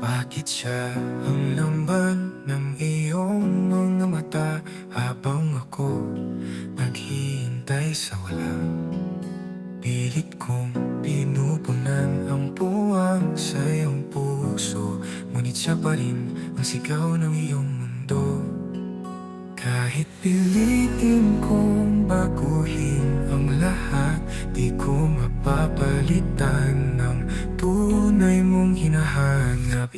Bakit siya ang lamban ng iyong mga mata Habang ako naghihintay sa wala? Pilit kong pinupunan ang puwang sa iyong puso Ngunit siya pa rin ang sigaw ng iyong mundo. Kahit pilitin kong baguhin ang lahat Di ko mapapalitan ng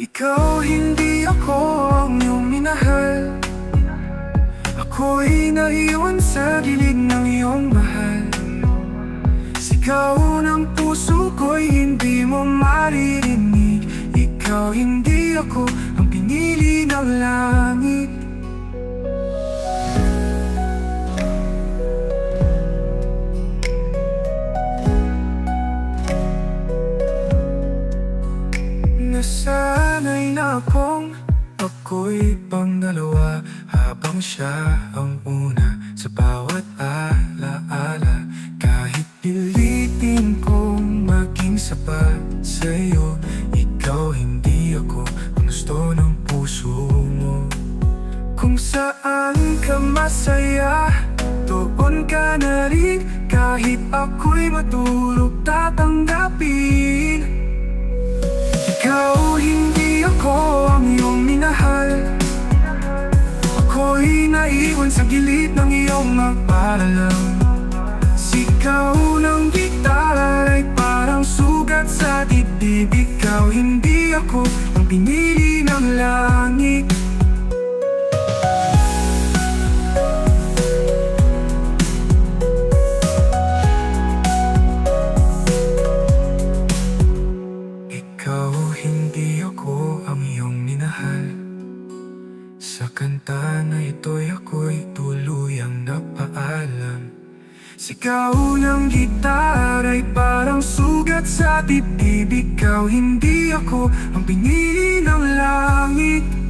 Ikaw hindi ako ang iyong minahal. Ako'y naiwan sa gilid ng iyong mahal. Sigaw ng puso ko'y hindi mo maririnig. Ikaw hindi ako ang pinili ng langit Na akong ako'y pangdalawa Habang siya ang una sa bawat alaala. Kahit pilitin kong maging sapat sa'yo Ikaw hindi ako ang gusto ng puso mo. Kung saan ka masaya Doon ka na rin. Kahit ako'y matulog tatanggapin Ako'y naiwan sa gilid ng iyong magparalang Sigaw ng gitara ay parang sugat sa dibdib Ikaw hindi ako ang pinili Sa kanta na ito'y ako'y tuluyang napaalam. Sigaw ng gitar ay parang sugat sa dibdib Ikaw hindi ako ang pinili ng langit